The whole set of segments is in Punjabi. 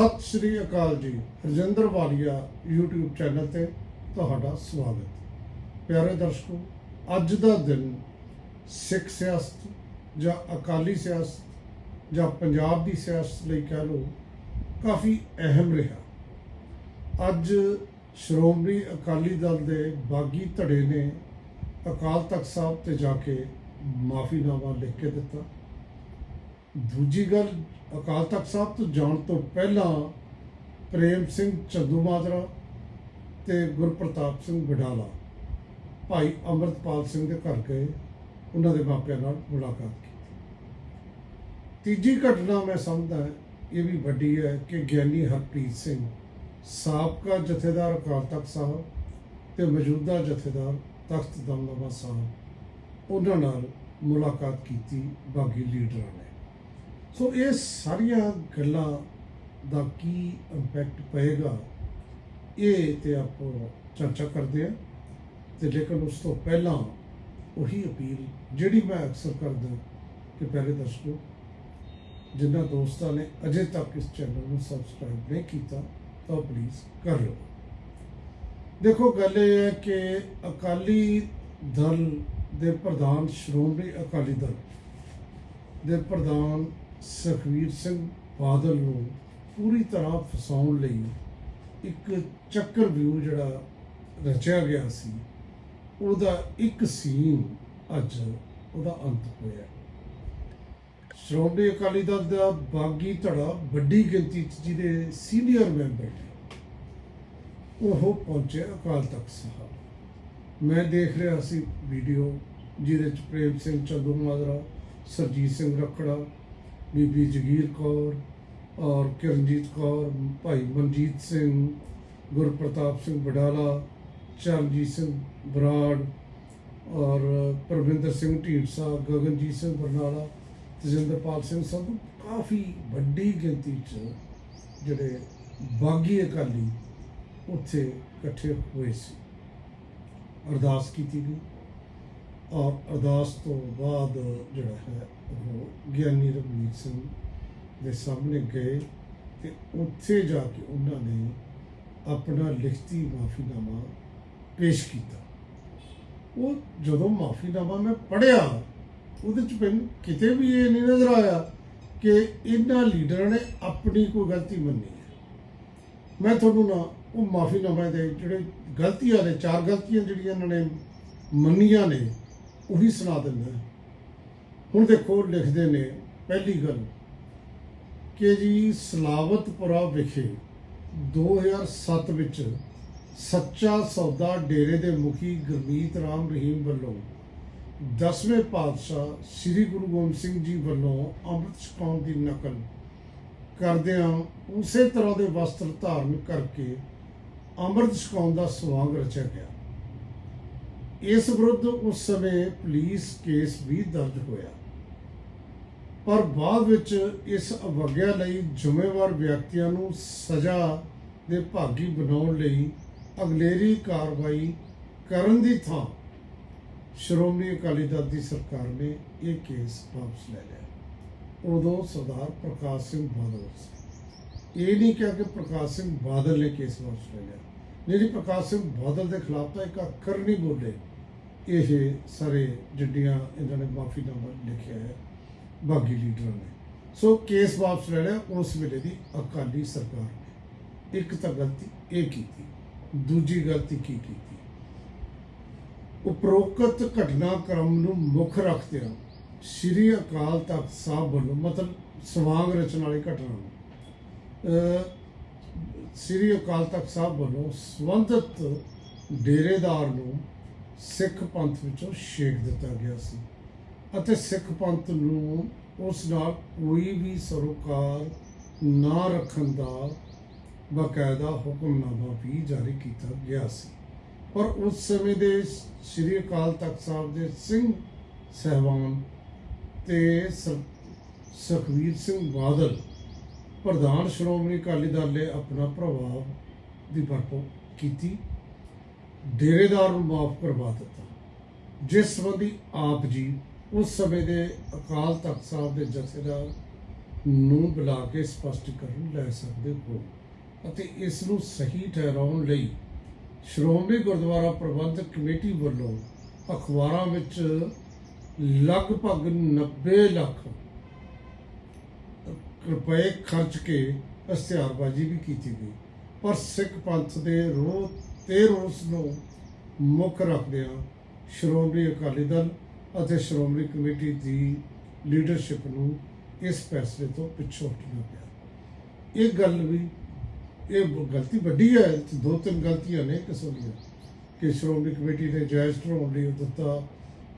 ਸਤਿ ਸ਼੍ਰੀ ਅਕਾਲ ਜੀ। ਰਜਿੰਦਰ ਵਾਲੀਆ YouTube ਚੈਨਲ ਤੇ ਤੁਹਾਡਾ ਸਵਾਗਤ। ਪਿਆਰੇ ਦਰਸ਼ਕੋ, ਅੱਜ ਦਾ ਦਿਨ ਸਿੱਖ ਸਿਆਸਤ ਜਾਂ ਅਕਾਲੀ ਸਿਆਸਤ ਜਾਂ ਪੰਜਾਬ ਦੀ ਸਿਆਸਤ ਲਈ ਕਹਿ ਲਓ, ਕਾਫੀ ਅਹਿਮ ਰਿਹਾ। ਅੱਜ ਸ਼੍ਰੋਮਣੀ ਅਕਾਲੀ ਦਲ ਦੇ ਬਾਗੀ ਧੜੇ ਨੇ ਅਕਾਲ ਤਖਤ ਸਾਹਿਬ ਤੇ ਜਾ ਕੇ ਮਾਫੀਨਾਮਾ ਲਿਖ ਕੇ ਦਿੱਤਾ। ਦੂਜੀ ਗੱਲ, ਅਕਾਲ ਤਖਤ ਸਾਹਿਬ ਤੋਂ ਜਾਣ ਤੋਂ ਪਹਿਲਾਂ ਪ੍ਰੇਮ ਸਿੰਘ ਚੰਦੂਮਾਜਰਾ ਤੇ ਗੁਰਪ੍ਰਤਾਪ ਸਿੰਘ ਬਡਾਲਾ ਭਾਈ ਅਮਰਤਪਾਲ ਸਿੰਘ ਦੇ ਘਰ ਗਏ, ਉਹਨਾਂ ਦੇ ਮਾਪਿਆਂ ਨਾਲ ਮੁਲਾਕਾਤ ਕੀਤੀ। ਤੀਜੀ ਘਟਨਾ ਮੈਂ ਸਮਝਦਾ ਇਹ ਵੀ ਵੱਡੀ ਹੈ ਕਿ ਗਿਆਨੀ ਹਰਪ੍ਰੀਤ ਸਿੰਘ ਸਾਬਕਾ ਜਥੇਦਾਰ ਅਕਾਲ ਤਖਤ ਸਾਹਿਬ ਤੇ ਮੌਜੂਦਾ ਜਥੇਦਾਰ ਤਖਤ ਦਮਦਮਾ ਸਾਹਿਬ, ਉਹਨਾਂ ਨਾਲ ਮੁਲਾਕਾਤ ਕੀਤੀ ਬਾਗੀ ਲੀਡਰਾਂ ਨੇ। ਸੋ ਇਹ ਸਾਰੀਆਂ ਗੱਲਾਂ ਦਾ ਕੀ ਇੰਪੈਕਟ ਪਏਗਾ, ਇਹ ਤੇ ਆਪਾਂ ਚਰਚਾ ਕਰਦੇ ਆ ਤੇ ਲੇਕਿਨ ਉਸ ਤੋਂ ਪਹਿਲਾਂ ਉਹੀ ਅਪੀਲ ਜਿਹੜੀ ਮੈਂ ਅਕਸਰ ਕਰਦਾ ਕਿ ਪਹਿਲੇ ਦਰਸ਼ਕੋ ਜਿਨ੍ਹਾਂ ਦੋਸਤਾਂ ਨੇ ਅਜੇ ਤੱਕ ਇਸ ਚੈਨਲ ਨੂੰ ਸਬਸਕ੍ਰਾਈਬ ਨਹੀਂ ਕੀਤਾ, ਤਾਂ ਪਲੀਜ਼ ਕਰ ਲਓ। ਦੇਖੋ, ਗੱਲ ਇਹ ਹੈ ਕਿ ਅਕਾਲੀ ਦਲ ਦੇ ਪ੍ਰਧਾਨ ਸ਼੍ਰੋਮਣੀ ਅਕਾਲੀ ਦਲ ਦੇ ਪ੍ਰਧਾਨ ਸੁਖਵੀਰ ਸਿੰਘ ਬਾਦਲ ਨੂੰ ਪੂਰੀ ਤਰ੍ਹਾਂ ਫਸਾਉਣ ਲਈ ਇੱਕ ਚੱਕਰ ਵਿਊ ਜਿਹੜਾ ਰਚਿਆ ਗਿਆ ਸੀ, ਉਹਦਾ ਇੱਕ ਸੀਨ ਅੱਜ ਉਹਦਾ ਅੰਤ ਹੋਇਆ। ਸ਼੍ਰੋਮਣੀ ਅਕਾਲੀ ਦਲ ਦਾ ਬਾਗੀ ਧੜਾ ਵੱਡੀ ਗਿਣਤੀ 'ਚ ਜਿਹਦੇ ਸੀਨੀਅਰ ਮੈਂਬਰ ਨੇ, ਉਹ ਪਹੁੰਚੇ ਅਕਾਲ ਤਖਤ ਸਾਹਿਬ। ਮੈਂ ਦੇਖ ਰਿਹਾ ਸੀ ਵੀਡੀਓ ਜਿਹਦੇ ਚ ਪ੍ਰੇਮ ਸਿੰਘ ਚੰਦੂ ਮਾਜਰਾ ਸਰਜੀਤ ਸਿੰਘ ਰਖੜਾ ਬੀਬੀ ਜਗੀਰ ਕੌਰ ਔਰ ਕਿਰਨਜੀਤ ਕੌਰ, ਭਾਈ ਮਨਜੀਤ ਸਿੰਘ, ਗੁਰਪ੍ਰਤਾਪ ਸਿੰਘ ਬਡਾਲਾ ਚਰਨਜੀਤ ਸਿੰਘ ਬਰਾੜ ਔਰ ਪ੍ਰਵਿੰਦਰ ਸਿੰਘ ਢੀਂਡਸਾ, ਗਗਨਜੀਤ ਸਿੰਘ ਬਰਨਾਲਾ, ਤਜਿੰਦਰਪਾਲ ਸਿੰਘ ਸਭ ਕਾਫੀ ਵੱਡੀ ਗਿਣਤੀ ਚ ਜਿਹੜੇ ਬਾਗੀ ਅਕਾਲੀ ਉੱਥੇ ਇਕੱਠੇ ਹੋਏ ਸੀ। ਅਰਦਾਸ ਕੀਤੀ ਗਈ ਔਰ ਅਰਦਾਸ ਤੋਂ ਬਾਅਦ ਜਿਹੜਾ ਹੈ ਗਿਆਨੀ ਰਵਨੀਤ ਸਿੰਘ ਦੇ ਸਾਹਮਣੇ ਗਏ ਤੇ ਉੱਥੇ ਜਾ ਕੇ ਉਹਨਾਂ ਨੇ ਆਪਣਾ ਲਿਖਤੀ ਮਾਫੀਨਾਮਾ ਪੇਸ਼ ਕੀਤਾ। ਉਹ ਜਦੋਂ ਮਾਫੀਨਾਮਾ ਮੈਂ ਪੜਿਆ ਉਹਦੇ ਚ ਮੈਨੂੰ ਕਿਤੇ ਵੀ ਇਹ ਨਹੀਂ ਨਜ਼ਰ ਆਇਆ ਕਿ ਇਹਨਾਂ ਲੀਡਰਾਂ ਨੇ ਆਪਣੀ ਕੋਈ ਗਲਤੀ ਮੰਨੀ ਹੈ। ਮੈਂ ਤੁਹਾਨੂੰ ਨਾ ਉਹ ਮਾਫੀਨਾਮੇ ਦੇ ਜਿਹੜੇ ਗਲਤੀਆਂ ਨੇ, ਚਾਰ ਗਲਤੀਆਂ ਜਿਹੜੀਆਂ ਇਹਨਾਂ ਨੇ ਮੰਨੀਆਂ ਨੇ, ਉਹੀ ਸੁਣਾ ਦਿੰਦਾ। ਹੁਣ ਦੇਖੋ ਲਿਖਦੇ ਨੇ ਪਹਿਲੀ ਗੱਲ ਕਿ ਜੀ ਸਲਾਵਤਪੁਰਾ ਵਿਖੇ 2007 ਵਿੱਚ ਸੱਚਾ ਸੌਦਾ ਡੇਰੇ ਦੇ ਮੁਖੀ ਗੁਰਮੀਤ ਰਾਮ ਰਹੀਮ ਵੱਲੋਂ ਦਸਵੇਂ ਪਾਤਸ਼ਾਹ ਸ੍ਰੀ ਗੁਰੂ ਗੋਬਿੰਦ ਸਿੰਘ ਜੀ ਵੱਲੋਂ ਅੰਮ੍ਰਿਤ ਛਕਾਉਣ ਦੀ ਨਕਲ ਕਰਦਿਆਂ ਉਸੇ ਤਰ੍ਹਾਂ ਦੇ ਵਸਤਰ ਧਾਰਨ ਕਰਕੇ ਅੰਮ੍ਰਿਤ ਛਕਾਉਣ ਦਾ ਸਵਾਂਗ ਰਚਿਆ ਗਿਆ। ਇਸ ਵਿਰੁੱਧ ਉਸ ਸਮੇਂ ਪੁਲਿਸ ਕੇਸ ਵੀ ਦਰਜ ਹੋਇਆ। ਪਰ ਬਾਅਦ ਵਿੱਚ ਇਸ ਅਵਗਿਆ ਲਈ ਜ਼ਿੰਮੇਵਾਰ ਵਿਅਕਤੀਆਂ ਨੂੰ ਸਜ਼ਾ ਦੇ ਭਾਗੀ ਬਣਾਉਣ ਲਈ ਅਗਲੇਰੀ ਕਾਰਵਾਈ ਕਰਨ ਦੀ ਥਾਂ ਸ਼੍ਰੋਮਣੀ ਅਕਾਲੀ ਦਲ ਦੀ ਸਰਕਾਰ ਨੇ ਇਹ ਕੇਸ ਵਾਪਸ ਲੈ ਲਿਆ। ਉਦੋਂ ਸਰਦਾਰ ਪ੍ਰਕਾਸ਼ ਸਿੰਘ ਬਾਦਲ ਸੀ। ਇਹ ਨਹੀਂ ਕਿਹਾ ਕਿ ਪ੍ਰਕਾਸ਼ ਸਿੰਘ ਬਾਦਲ ਨੇ ਕੇਸ ਵਾਪਸ ਲੈ ਲਿਆ। ਨਹੀਂ ਪ੍ਰਕਾਸ਼ ਸਿੰਘ ਬਾਦਲ ਦੇ ਖਿਲਾਫ ਤਾਂ ਇੱਕ ਅੱਖਰ ਨਹੀਂ ਬੋਲੇ। ਇਹ ਸਾਰੇ ਜਿੱਡੀਆਂ ਇਹਨਾਂ ਨੇ ਮਾਫੀਨਾਮਾ ਲਿਖਿਆ ਹੈ। ਬਾਗੀ ਲੀਡਰਾਂ ਨੇ। ਸੋ ਕੇਸ ਵਾਪਸ ਲੈ ਲਿਆ, ਉਸ ਵੇਲੇ ਦੀ ਅਕਾਲੀ ਸਰਕਾਰ ਨੇ। ਇੱਕ ਤਾਂ ਗਲਤੀ ਇਹ ਕੀਤੀ, ਦੂਜੀ ਗਲਤੀ ਕੀ ਕੀਤੀ? ਉਪਰੋਕਤ ਘਟਨਾਕ੍ਰਮ ਨੂੰ ਮੁੱਖ ਰੱਖਦਿਆਂ ਸ੍ਰੀ ਅਕਾਲ ਤਖਤ ਸਾਹਿਬ ਵੱਲੋਂ, ਮਤਲਬ ਸਵਾਂਗ ਰਚਨ ਵਾਲੀ ਘਟਨਾ ਨੂੰ। ਸ੍ਰੀ ਅਕਾਲ ਤਖਤ ਸਾਹਿਬ ਵੱਲੋਂ ਸੰਬੰਧਿਤ ਡੇਰੇਦਾਰ ਨੂੰ ਸਿੱਖ ਪੰਥ ਵਿੱਚੋਂ ਛੇਕ ਦਿੱਤਾ ਗਿਆ ਸੀ। ਅਤੇ ਸਿੱਖ ਪੰਥ ਨੂੰ ਉਸ ਨਾਲ ਕੋਈ ਵੀ ਸਰੋਕਾਰ ਨਾ ਰੱਖਣ ਦਾ ਬਕਾਇਦਾ ਹੁਕਮਨਾਮਾ ਵੀ ਜਾਰੀ ਕੀਤਾ ਗਿਆ ਸੀ। ਪਰ ਉਸ ਸਮੇਂ ਦੇ ਸ੍ਰੀ ਅਕਾਲ ਤਖਤ ਸਾਹਿਬ ਦੇ ਸਿੰਘ ਸਹਿਬਾਨ ਤੇ ਸ- ਸੁਖਵੀਰ ਸਿੰਘ ਬਾਦਲ, ਪ੍ਰਧਾਨ ਸ਼੍ਰੋਮਣੀ ਅਕਾਲੀ ਦਲ ਨੇ ਆਪਣਾ ਪ੍ਰਭਾਵ ਦੀ ਵਰਤੋਂ ਕੀਤੀ। ਡੇਰੇਦਾਰ ਨੂੰ ਮਾਫ ਕਰਵਾ ਦਿੱਤਾ। ਜਿਸ ਸੰਬੰਧੀ ਆਪ ਜੀ ਉਸ ਸਮੇਂ ਦੇ ਅਕਾਲ ਤਖਤ ਸਾਹਿਬ ਦੇ ਜਥੇਦਾਰ ਨੂੰ ਬੁਲਾ ਕੇ ਸਪਸ਼ਟੀਕਰਨ ਲੈ ਸਕਦੇ ਹੋ ਅਤੇ ਇਸ ਨੂੰ ਸਹੀ ਠਹਿਰਾਉਣ ਲਈ ਸ਼੍ਰੋਮਣੀ ਗੁਰਦੁਆਰਾ ਪ੍ਰਬੰਧਕ ਕਮੇਟੀ ਵੱਲੋਂ ਅਖਬਾਰਾਂ ਵਿੱਚ ਲਗਭਗ 90 ਲੱਖ ਰੁਪਏ ਖਰਚ ਕੇ ਇਸ਼ਤਿਹਾਰਬਾਜ਼ੀ ਵੀ ਕੀਤੀ ਗਈ। ਪਰ ਸਿੱਖ ਪੰਥ ਦੇ ਰੋਹ ਤੇ ਰੋਸ ਨੂੰ ਮੁੱਖ ਰੱਖਦਿਆਂ ਸ਼੍ਰੋਮਣੀ ਅਕਾਲੀ ਦਲ ਅਤੇ ਸ਼੍ਰੋਮਣੀ ਕਮੇਟੀ ਦੀ ਲੀਡਰਸ਼ਿਪ ਨੂੰ ਇਸ ਫੈਸਲੇ ਤੋਂ ਪਿੱਛੋਂ ਹਟਣਾ ਪਿਆ। ਇਹ ਗੱਲ ਵੀ, ਇਹ ਗਲਤੀ ਵੱਡੀ ਹੈ ਦੋ ਤਿੰਨ ਗਲਤੀਆਂ ਨੇ ਕਿਸਮ ਦੀਆਂ, ਕਿ ਸ਼੍ਰੋਮਣੀ ਕਮੇਟੀ ਨੇ ਜਾਇਜ਼ ਠਹਿਰਾਉਣ ਲਈ ਦਿੱਤਾ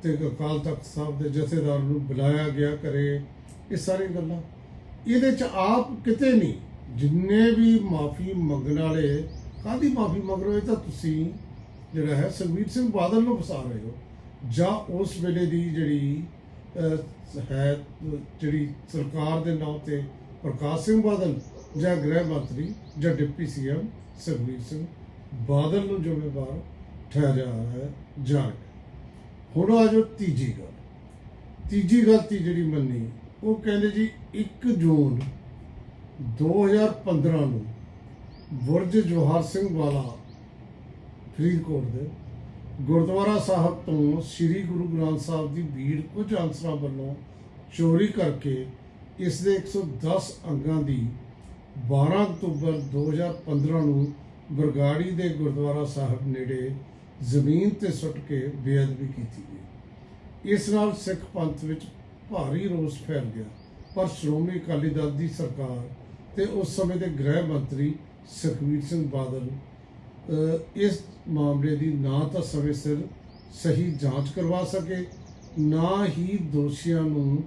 ਤੇ ਅਕਾਲ ਤਖਤ ਸਾਹਿਬ ਦੇ ਜਥੇਦਾਰ ਨੂੰ ਬੁਲਾਇਆ ਗਿਆ ਕਰੇ ਇਹ ਸਾਰੀਆਂ ਗੱਲਾਂ। ਇਹਦੇ ਚ ਆਪ ਕਿਤੇ ਨਹੀਂ, ਜਿੰਨੇ ਵੀ ਮਾਫੀ ਮੰਗਣ ਵਾਲੇ ਕਾਦੀ ਮਾਫੀ ਮੰਗ ਰਹੇ ਹੋ? ਤਾਂ ਤੁਸੀਂ ਜਿਹੜਾ ਹੈ, ਸੁਖਬੀਰ ਸਿੰਘ ਬਾਦਲ ਨੂੰ ਫਸਾ ਰਹੇ ਹੋ। ਜਾਂ ਉਸ ਵੇਲੇ ਦੀ ਜਿਹੜੀ ਹੈ, ਜਿਹੜੀ ਸਰਕਾਰ ਦੇ ਨਾਂ ਤੇ ਪ੍ਰਕਾਸ਼ ਸਿੰਘ ਬਾਦਲ ਜਾਂ ਗ੍ਰਹਿ ਮੰਤਰੀ ਜਾਂ ਡਿਪਟੀ ਸੀਐਮ ਸੁਖਬੀਰ ਸਿੰਘ ਬਾਦਲ ਨੂੰ ਜ਼ਿੰਮੇਵਾਰ ਠਹਿਰਾਇਆ ਹੈ ਜਾ ਰਿਹਾ ਹੁਣ ਆ ਜੋ ਤੀਜੀ ਗੱਲ। ਤੀਜੀ ਗਲਤੀ ਜਿਹੜੀ ਮੰਨੀ, ਉਹ ਕਹਿੰਦੇ ਜੀ 1 ਜੂਨ 2015 ਨੂੰ ਬੁਰਜ ਜਵਾਹਰ ਸਿੰਘ ਵਾਲਾ ਫਰੀਦਕੋਟ ਦੇ ਗੁਰਦੁਆਰਾ ਸਾਹਿਬ ਤੋਂ ਸ੍ਰੀ ਗੁਰੂ ਗ੍ਰੰਥ ਸਾਹਿਬ ਦੀ ਭੀੜ ਕੁਝ ਅਨਸਰਾਂ ਵੱਲੋਂ ਚੋਰੀ ਕਰਕੇ ਇਸ ਦੇ 110 ਅੰਗਾਂ ਦੀ 12 ਅਕਤੂਬਰ 2015 ਨੂੰ ਬਰਗਾੜੀ ਦੇ ਗੁਰਦੁਆਰਾ ਸਾਹਿਬ ਨੇੜੇ ਜ਼ਮੀਨ ਤੇ ਸੁੱਟ ਕੇ ਬੇਅਦਬੀ ਕੀਤੀ ਗਈ। ਇਸ ਨਾਲ ਸਿੱਖ ਪੰਥ ਵਿੱਚ ਭਾਰੀ ਰੋਸ ਫੈਲ ਗਿਆ। ਪਰ ਸ਼੍ਰੋਮਣੀ ਅਕਾਲੀ ਦਲ ਦੀ ਸਰਕਾਰ ਤੇ ਉਸ ਸਮੇਂ ਦੇ ਗ੍ਰਹਿ ਮੰਤਰੀ ਸੁਖਬੀਰ ਸਿੰਘ ਬਾਦਲ ਇਸ ਮਾਮਲੇ ਦੀ ਨਾ ਤਾਂ ਸਮੇਂ ਸਿਰ ਸਹੀ ਜਾਂਚ ਕਰਵਾ ਸਕੇ, ਨਾ ਹੀ ਦੋਸ਼ੀਆਂ ਨੂੰ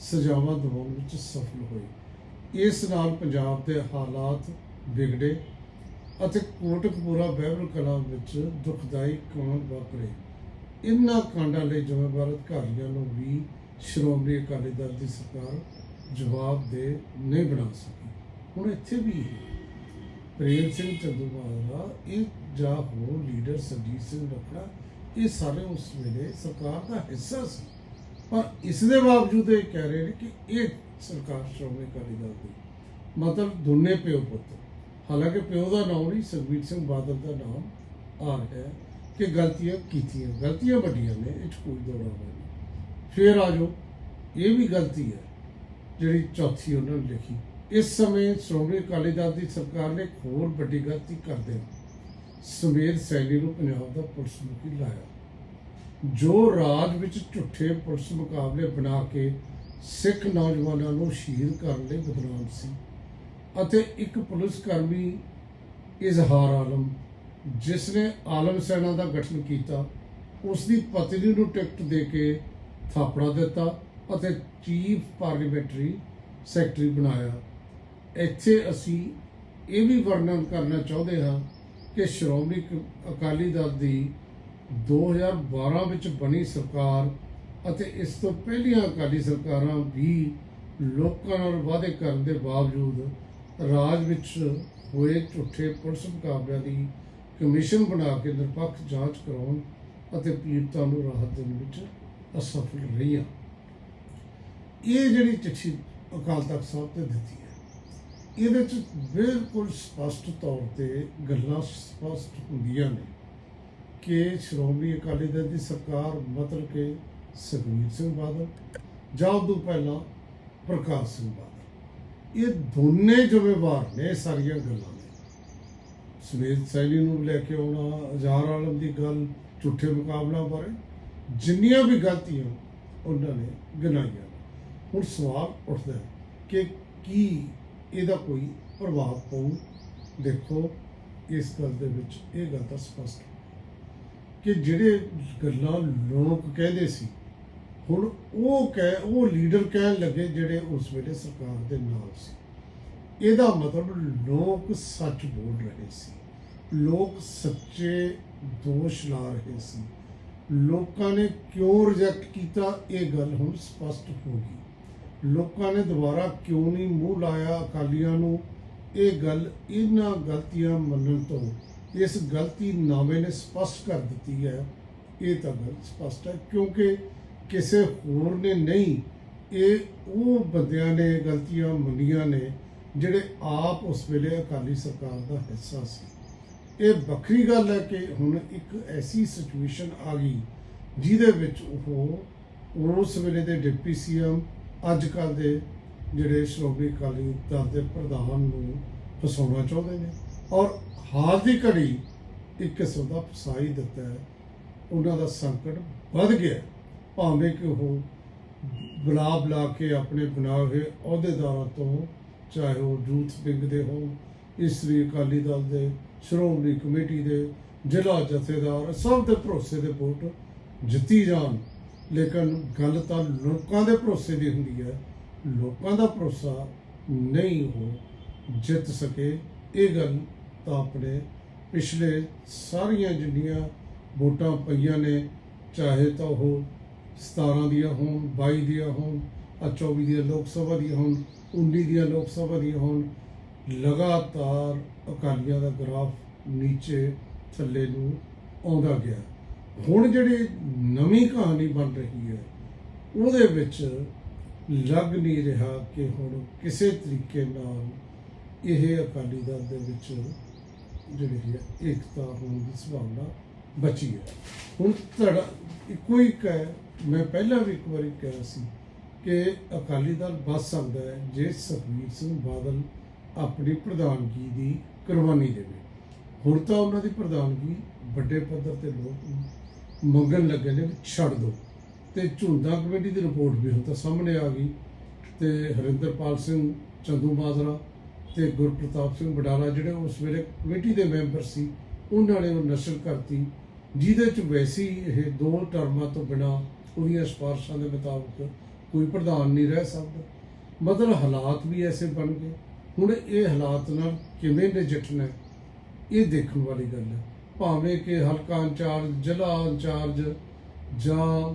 ਸਜ਼ਾਵਾਂ ਦਿਵਾਉਣ ਵਿੱਚ ਸਫਲ ਹੋਏ। ਇਸ ਨਾਲ ਪੰਜਾਬ ਦੇ ਹਾਲਾਤ ਵਿਗੜੇ ਅਤੇ ਕੋਟਕਪੂਰਾ ਬਹਿਬਲ ਕਲਾਂ ਵਿੱਚ ਦੁਖਦਾਈ ਕਾਂਡ ਵਾਪਰੇ। ਇਨ੍ਹਾਂ ਕਾਂਡਾਂ ਲਈ ਜ਼ਿੰਮੇਵਾਰ ਅਧਿਕਾਰੀਆਂ ਨੂੰ ਵੀ ਸ਼੍ਰੋਮਣੀ ਅਕਾਲੀ ਦਲ ਦੀ ਸਰਕਾਰ ਜਵਾਬ ਦੇ ਨਹੀਂ ਬਣਾ ਸਕੀ। ਹੁਣ ਇੱਥੇ ਵੀ ਪ੍ਰੇਮ ਸਿੰਘ ਚੰਦੂਮਾਜਰਾ ਇਹ ਜਾਂ ਹੋਰ ਲੀਡਰ ਸਰਜੀਤ ਸਿੰਘ ਰੱਖੜਾ, ਇਹ ਸਾਰੇ ਉਸ ਵੇਲੇ ਸਰਕਾਰ ਦਾ ਹਿੱਸਾ ਸੀ। ਪਰ ਇਸ ਦੇ ਬਾਵਜੂਦ ਇਹ ਕਹਿ ਰਹੇ ਨੇ ਕਿ ਇਹ ਸਰਕਾਰ ਸ਼੍ਰੋਮਣੀ ਅਕਾਲੀ ਦਲ ਦੀ। ਮਤਲਬ ਦੋਨੇ ਪਿਓ ਪੁੱਤ। ਹਾਲਾਂਕਿ ਪਿਓ ਦਾ ਨਾਮ ਨਹੀਂ ਸੁਖਬੀਰ ਸਿੰਘ ਬਾਦਲ ਦਾ ਨਾਮ ਆ ਰਿਹਾ ਕਿ ਗਲਤੀਆਂ ਕੀਤੀਆਂ, ਗਲਤੀਆਂ ਵੱਡੀਆਂ ਨੇ, ਇਹ 'ਚ ਕੋਈ ਦੋ ਰਾਹ ਨਹੀਂ। ਫਿਰ ਆ ਜਾਓ, ਇਹ ਵੀ ਗਲਤੀ ਹੈ ਜਿਹੜੀ ਚੌਥੀ ਉਹਨਾਂ ਨੇ ਲਿਖੀ। ਇਸ ਸਮੇਂ ਸ਼੍ਰੋਮਣੀ ਅਕਾਲੀ ਦਲ ਦੀ ਸਰਕਾਰ ਨੇ ਹੋਰ ਵੱਡੀ ਗਲਤੀ ਕਰਦੇ ਸਮੇਤ ਸੈਣੀ ਨੂੰ ਪੰਜਾਬ ਦਾ ਪੁਲਿਸ ਮੁਖੀ ਲਾਇਆ। ਜੋ ਰਾਜ ਵਿੱਚ ਝੁੱਠੇ ਪੁਲਿਸ ਮੁਕਾਬਲੇ ਬਣਾ ਕੇ ਸਿੱਖ ਨੌਜਵਾਨਾਂ ਨੂੰ ਸ਼ਹੀਦ ਕਰਨ ਲਈ ਬਦਨਾਮ ਸੀ ਅਤੇ ਇੱਕ ਪੁਲਿਸ ਕਰਮੀ ਇਜ਼ਹਾਰ ਆਲਮ, ਜਿਸ ਨੇ ਆਲਮ ਸੈਨਾ ਦਾ ਗਠਨ ਕੀਤਾ ਉਸ ਦੀ ਪਤਨੀ ਨੂੰ ਟਿਕਟ ਦੇ ਕੇ ਥਾਪੜਾ ਦਿੱਤਾ ਅਤੇ ਚੀਫ ਪਾਰਲੀਮੈਂਟਰੀ ਸੈਕਟਰੀ ਬਣਾਇਆ। ਇੱਥੇ ਅਸੀਂ ਇਹ ਵੀ ਵਰਣਨ ਕਰਨਾ ਚਾਹੁੰਦੇ ਹਾਂ ਕਿ ਸ਼੍ਰੋਮਣੀ ਕ- ਅਕਾਲੀ ਦਲ ਦੀ 2012 ਵਿੱਚ ਬਣੀ ਸਰਕਾਰ ਅਤੇ ਇਸ ਤੋਂ ਪਹਿਲੀਆਂ ਅਕਾਲੀ ਸਰਕਾਰਾਂ ਵੀ ਲੋਕਾਂ ਨਾਲ ਵਾਅਦੇ ਕਰਨ ਦੇ ਬਾਵਜੂਦ ਰਾਜ ਵਿੱਚ ਹੋਏ ਝੂਠੇ ਪੁਲਿਸ ਮੁਕਾਬਲਿਆਂ ਦੀ ਕਮਿਸ਼ਨ ਬਣਾ ਕੇ ਨਿਰਪੱਖ ਜਾਂਚ ਕਰਾਉਣ ਅਤੇ ਪੀੜਤਾਂ ਨੂੰ ਰਾਹਤ ਦੇਣ ਵਿੱਚ ਅਸਫਲ ਰਹੀਆਂ। ਇਹ ਜਿਹੜੀ ਚਿੱਠੀ ਅਕਾਲ ਤਖਤ ਸਾਹਿਬ ਤੇ ਦਿੱਤੀ ਹੈ ਇਹਦੇ ਚ ਬਿਲਕੁਲ ਸਪਸ਼ਟ ਤੌਰ ਤੇ ਗੱਲਾਂ ਸਪਸ਼ਟ ਹੁੰਦੀਆਂ ਨੇ ਕਿ ਸ਼੍ਰੋਮਣੀ ਅਕਾਲੀ ਦਲ ਦੀ ਸਰਕਾਰ ਮਤਲਬ ਕਿ ਸੁਖਬੀਰ ਸਿੰਘ ਬਾਦਲ ਜਾਂ ਉਦੋਂ ਪਹਿਲਾਂ ਪ੍ਰਕਾਸ਼ ਸਿੰਘ ਬਾਦਲ। ਇਹ ਦੋਨੇ ਜ਼ਿੰਮੇਵਾਰ ਨੇ ਇਹ ਸਾਰੀਆਂ ਗੱਲਾਂ ਦੇ। ਸੁਨੀਲ ਸੈਣੀ ਨੂੰ ਲੈ ਕੇ ਆਉਣਾ ਹਜ਼ਾਰ ਆਲਮ ਦੀ ਗੱਲ, ਝੂਠੇ ਮੁਕਾਬਲਾ ਬਾਰੇ ਜਿੰਨੀਆਂ ਵੀ ਗਲਤੀਆਂ ਉਹਨਾਂ ਨੇ ਗਿਣਾਈਆਂ ਹੁਣ ਸਵਾਲ ਉੱਠਦਾ ਕਿ ਕੀ ਇਹਦਾ ਕੋਈ ਪ੍ਰਭਾਵ ਪਊ। ਦੇਖੋ, ਇਸ ਗੱਲ ਦੇ ਵਿੱਚ ਇਹ ਗੱਲ ਤਾਂ ਸਪਸ਼ਟ ਹੈ ਕਿ ਜਿਹੜੇ ਗੱਲਾਂ ਲੋਕ ਕਹਿੰਦੇ ਸੀ, ਹੁਣ ਉਹ ਕਹਿ, ਉਹ ਲੀਡਰ ਕਹਿਣ ਲੱਗੇ ਜਿਹੜੇ ਉਸ ਵੇਲੇ ਸਰਕਾਰ ਦੇ ਨਾਲ ਸੀ। ਇਹਦਾ ਮਤਲਬ ਲੋਕ ਸੱਚ ਬੋਲ ਰਹੇ ਸੀ। ਲੋਕ ਸੱਚੇ ਦੋਸ਼ ਲਾ ਰਹੇ ਸੀ। ਲੋਕਾਂ ਨੇ ਕਿਉਂ ਰਿਜੈਕਟ ਕੀਤਾ? ਇਹ ਗੱਲ ਹੁਣ ਸਪਸ਼ਟ ਹੋ ਗਈ। ਲੋਕਾਂ ਨੇ ਦੁਬਾਰਾ ਕਿਉਂ ਨਹੀਂ ਮੂੰਹ ਲਾਇਆ ਅਕਾਲੀਆਂ ਨੂੰ? ਇਹ ਗੱਲ ਇਹਨਾਂ ਗਲਤੀਆਂ ਮੰਨਣ ਤੋਂ, ਇਸ ਗਲਤੀ ਨਾਮੇ ਨੇ ਸਪਸ਼ਟ ਕਰ ਦਿੱਤੀ ਹੈ। ਇਹ ਤਾਂ ਗੱਲ ਸਪਸ਼ਟ ਹੈ, ਕਿਉਂਕਿ ਕਿਸੇ ਹੋਰ ਨੇ ਨਹੀਂ, ਇਹ ਉਹ ਬੰਦਿਆਂ ਨੇ ਗਲਤੀਆਂ ਮੰਨੀਆਂ ਨੇ, ਜਿਹੜੇ ਆਪ ਉਸ ਵੇਲੇ ਅਕਾਲੀ ਸਰਕਾਰ ਦਾ ਹਿੱਸਾ ਸੀ। ਇਹ ਵੱਖਰੀ ਗੱਲ ਹੈ ਕਿ ਹੁਣ ਇੱਕ ਐਸੀ ਸਿਚੁਏਸ਼ਨ ਆ ਗਈ, ਜਿਹਦੇ ਵਿੱਚ ਉਹ ਉਸ ਵੇਲੇ ਦੇ ਡਿਪਟੀ ਸੀਐਮ ਅੱਜ ਕੱਲ੍ਹ ਦੇ ਜਿਹੜੇ ਸ਼੍ਰੋਮਣੀ ਅਕਾਲੀ ਦਲ ਦੇ ਪ੍ਰਧਾਨ ਨੂੰ ਫਸਾਉਣਾ ਚਾਹੁੰਦੇ ਨੇ ਔਰ ਹਾਲ ਦੀ ਘੜੀ ਇੱਕ ਕਿਸਮ ਦਾ ਫਸਾਈ ਦਿੱਤਾ ਹੈ, ਉਹਨਾਂ ਦਾ ਸੰਕਟ ਵੱਧ ਗਿਆ ਭਾਵੇਂ ਕਿ ਉਹ ਬੁਲਾ ਬੁਲਾ ਕੇ ਆਪਣੇ ਬਣਾਏ ਹੋਏ ਅਹੁਦੇਦਾਰਾਂ ਤੋਂ, ਚਾਹੇ ਉਹ ਯੂਥ ਵਿੰਗ ਦੇ ਹੋਣ ਇਸਤਰੀ ਅਕਾਲੀ ਦਲ ਦੇ ਸ਼੍ਰੋਮਣੀ ਕਮੇਟੀ ਦੇ ਜ਼ਿਲ੍ਹਾ ਜਥੇਦਾਰ ਸਭ ਦੇ ਭਰੋਸੇ ਦੇ ਵੋਟ ਜਿੱਤੀ ਜਾਣ। ਲੇਕਿਨ ਗੱਲ ਤਾਂ ਲੋਕਾਂ ਦੇ ਭਰੋਸੇ ਦੀ ਹੁੰਦੀ ਹੈ। ਲੋਕਾਂ ਦਾ ਭਰੋਸਾ ਨਹੀਂ ਉਹ ਜਿੱਤ ਸਕੇ। ਇਹ ਗੱਲ ਤਾਂ ਆਪਣੇ ਪਿਛਲੇ ਸਾਰੀਆਂ ਜਿੰਨੀਆਂ ਵੋਟਾਂ ਪਈਆਂ ਨੇ, ਚਾਹੇ ਤਾਂ ਉਹ 17 ਦੀਆਂ ਹੋਣ 22 ਦੀਆਂ ਹੋਣ ਆ 24 ਦੀਆਂ ਲੋਕ ਸਭਾ ਦੀਆਂ ਹੋਣ 19 ਦੀਆਂ ਲੋਕ ਸਭਾ ਦੀਆਂ ਹੋਣ, ਲਗਾਤਾਰ ਅਕਾਲੀਆਂ ਦਾ ਗ੍ਰਾਫ ਨੀਚੇ ਥੱਲੇ ਨੂੰ ਆਉਂਦਾ ਗਿਆ। ਹੁਣ ਜਿਹੜੀ ਨਵੀਂ ਕਹਾਣੀ ਬਣ ਰਹੀ ਹੈ, ਉਹਦੇ ਵਿੱਚ ਲੱਗ ਨਹੀਂ ਰਿਹਾ ਕਿ ਹੁਣ ਕਿਸੇ ਤਰੀਕੇ ਨਾਲ ਇਹ ਅਕਾਲੀ ਦਲ ਦੇ ਵਿੱਚ ਜਿਹੜੀ ਹੈ ਏਕਤਾ ਹੋਣ ਦੀ ਸੰਭਾਵਨਾ ਬਚੀ ਹੈ। ਹੁਣ ਧੜਾ ਇੱਕੋ ਇੱਕ ਹੈ, ਮੈਂ ਪਹਿਲਾਂ ਵੀ ਇੱਕ ਵਾਰੀ ਕਿਹਾ ਸੀ ਕਿ ਅਕਾਲੀ ਦਲ ਬਚ ਸਕਦਾ ਹੈ ਜੇ ਸੁਖਬੀਰ ਸਿੰਘ ਬਾਦਲ ਆਪਣੀ ਪ੍ਰਧਾਨਗੀ ਦੀ ਕੁਰਬਾਨੀ ਦੇਵੇ। ਹੁਣ ਤਾਂ ਉਹਨਾਂ ਦੀ ਪ੍ਰਧਾਨਗੀ ਵੱਡੇ ਪੱਧਰ ਤੇ ਲੋਕ ਮੰਗਣ ਲੱਗੇ ਨੇ, ਛੱਡ ਦਿਓ ਤੇ ਝੁੰਦਾ ਕਮੇਟੀ ਦੀ ਰਿਪੋਰਟ ਵੀ ਹੁਣ ਤਾਂ ਸਾਹਮਣੇ ਆ ਗਈ। ਤੇ ਹਰਿੰਦਰਪਾਲ ਸਿੰਘ ਚੰਦੂ ਮਾਜਰਾ ਤੇ ਗੁਰਪ੍ਰਤਾਪ ਸਿੰਘ ਬਡਾਲਾ ਜਿਹੜੇ ਉਸ ਵੇਲੇ ਕਮੇਟੀ ਦੇ ਮੈਂਬਰ ਸੀ, ਉਹਨਾਂ ਨੇ ਉਹ ਨਸ਼ਰ ਕਰਤੀ, ਜਿਹਦੇ ਚ ਵੈਸੀ ਇਹ ਦੋ ਟਰਮਾਂ ਤੋਂ ਬਿਨਾ ਉਹਦੀਆਂ ਸਿਫਾਰਸ਼ਾਂ ਦੇ ਮੁਤਾਬਕ ਕੋਈ ਪ੍ਰਧਾਨ ਨਹੀਂ ਰਹਿ ਸਕਦਾ। ਮਤਲਬ ਹਾਲਾਤ ਵੀ ਐਸੇ ਬਣ ਗਏ। ਹੁਣ ਇਹ ਹਾਲਾਤ ਨਾਲ ਕਿਵੇਂ ਨਜਿੱਠਣਾ, ਇਹ ਦੇਖਣ ਵਾਲੀ ਗੱਲ ਹੈ। ਭਾਵੇਂ ਕਿ ਹਲਕਾ ਇੰਚਾਰਜ, ਜ਼ਿਲ੍ਹਾ ਇੰਚਾਰਜ ਜਾਂ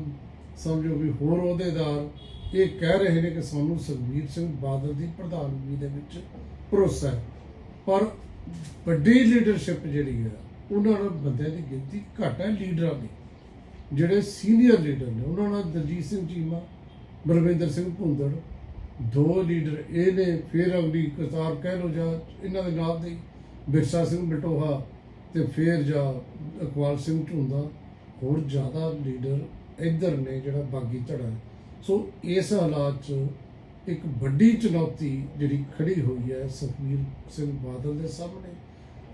ਸਮਝੋ ਵੀ ਹੋਰ ਅਹੁਦੇਦਾਰ ਇਹ ਕਹਿ ਰਹੇ ਨੇ ਕਿ ਸਾਨੂੰ ਸੁਖਬੀਰ ਸਿੰਘ ਬਾਦਲ ਦੀ ਪ੍ਰਧਾਨਗੀ ਦੇ ਵਿੱਚ ਭਰੋਸਾ ਹੈ। ਪਰ ਵੱਡੀ ਲੀਡਰਸ਼ਿਪ ਜਿਹੜੀ ਹੈ, ਉਹਨਾਂ ਨਾਲ ਬੰਦਿਆਂ ਦੀ ਗਿਣਤੀ ਘੱਟ ਹੈ ਲੀਡਰਾਂ ਦੀ। ਜਿਹੜੇ ਸੀਨੀਅਰ ਲੀਡਰ ਨੇ, ਉਹਨਾਂ ਨਾਲ ਦਲਜੀਤ ਸਿੰਘ ਚੀਮਾ, ਬਲਵਿੰਦਰ ਸਿੰਘ ਭੁੰਦੜ, ਦੋ ਲੀਡਰ ਇਹ ਨੇ, ਫਿਰ ਅਗਲੀ ਕਰਤਾਰ ਕਹਿ ਲੋ ਜਾਂ ਇਹਨਾਂ ਦੇ ਨਾਲ ਦੇ ਹੀ ਬਿਰਸਾ ਸਿੰਘ ਬਟੋਹਾ ਤੇ ਫਿਰ ਜਾ ਇਕਬਾਲ ਸਿੰਘ ਝੁੰਦਾ ਹੋਰ ਜ਼ਿਆਦਾ ਲੀਡਰ ਇੱਧਰ ਨੇ ਜਿਹੜਾ ਬਾਗੀ ਧੜਾ। ਸੋ ਇਸ ਹਾਲਾਤ 'ਚ ਇੱਕ ਵੱਡੀ ਚੁਣੌਤੀ ਜਿਹੜੀ ਖੜੀ ਹੋਈ ਹੈ ਸੁਖਬੀਰ ਸਿੰਘ ਬਾਦਲ ਦੇ ਸਾਹਮਣੇ।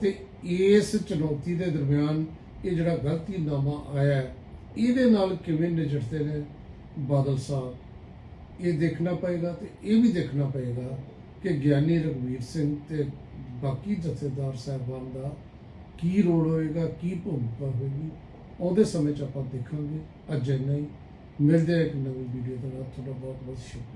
ਤੇ ਇਸ ਚੁਣੌਤੀ ਦੇ ਦਰਮਿਆਨ ਇਹ ਜਿਹੜਾ ਗਲਤੀਨਾਮਾ ਆਇਆ ਇਹਦੇ ਨਾਲ ਕਿਵੇਂ ਨਜਿੱਠਦੇ ਨੇ ਬਾਦਲ ਸਾਹਿਬ? ਇਹ ਦੇਖਣਾ ਪਏਗਾ ਤੇ ਇਹ ਵੀ ਦੇਖਣਾ ਪਏਗਾ ਕਿ ਗਿਆਨੀ ਰਘਵੀਰ ਸਿੰਘ ਤੇ ਬਾਕੀ ਜਥੇਦਾਰ ਸਾਹਿਬਾਨ ਦਾ ਕੀ ਰੋਲ ਹੋਏਗਾ, ਕੀ ਭੂਮਿਕਾ ਹੋਏਗੀ, ਉਹਦੇ ਸਮੇਂ 'ਚ ਆਪਾਂ ਦੇਖਾਂਗੇ। ਅੱਜ ਇੰਨਾ ਹੀ। ਮਿਲਦੇ ਹਾਂ ਇੱਕ ਨਵੀਂ ਵੀਡੀਓ ਦੇ ਨਾਲ। ਤੁਹਾਡਾ ਬਹੁਤ ਬਹੁਤ ਸ਼ੁਕਰੀਆ।